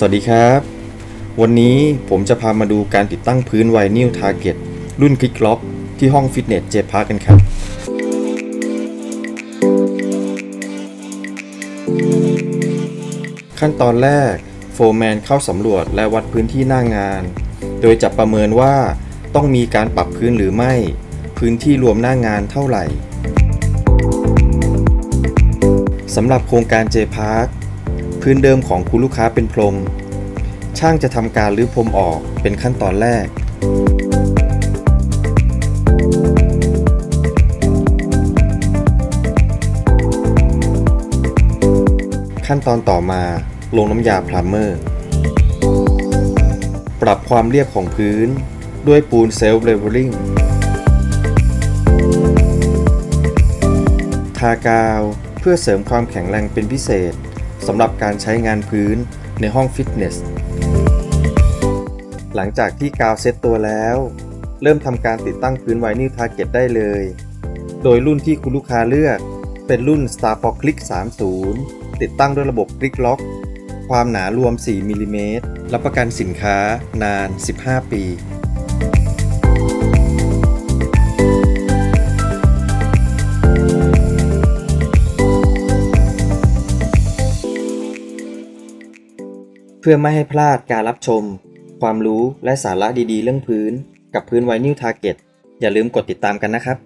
สวัสดีครับ วันนี้ผมจะพามาดูการติดตั้งพื้นไวนิลทาร์เก็ตรุ่นคลิกล็อกที่ห้องฟิตเนสเจพาร์กันครับขั้นตอนแรกโฟร์แมนเข้าสำรวจและวัดพื้นที่หน้างาน โดยจะประเมินว่าต้องมีการปรับพื้นหรือไม่ พื้นที่รวมหน้างานเท่าไหร่สำหรับโครงการ J Park พื้นเดิมของคุณลูกค้าเป็นพรม ช่างจะทำการรื้อพรมออกเป็นขั้นตอนแรก ขั้นตอนต่อมาลงน้ำยาพลัมเมอร์ ปรับความเรียบของพื้นด้วยปูนเซลฟ์เลเวลลิ่งทากาวเพื่อเสริมความแข็งแรงเป็นพิเศษ สำหรับการใช้งานพื้นในห้องฟิตเนส หลังจากที่กาวเซ็ตตัวแล้ว เริ่มทำการติดตั้งพื้นไวนิลทาร์เก็ตได้เลย โดยรุ่นที่คุณลูกค้าเลือกเป็นรุ่น Star f o Click 30 ติดตั้งด้วยระบบคลิกล็อก ความหนารวม 4มิลลิเมตรรับประกันสินค้านาน 15 ปี พื่อไม่ให้พลาดการรับชม ความรู้และสาระดีๆ เรื่องพื้น กับพื้นไวนิลทาร์เก็ตอย่าลืมกดติดตามกันนะครับ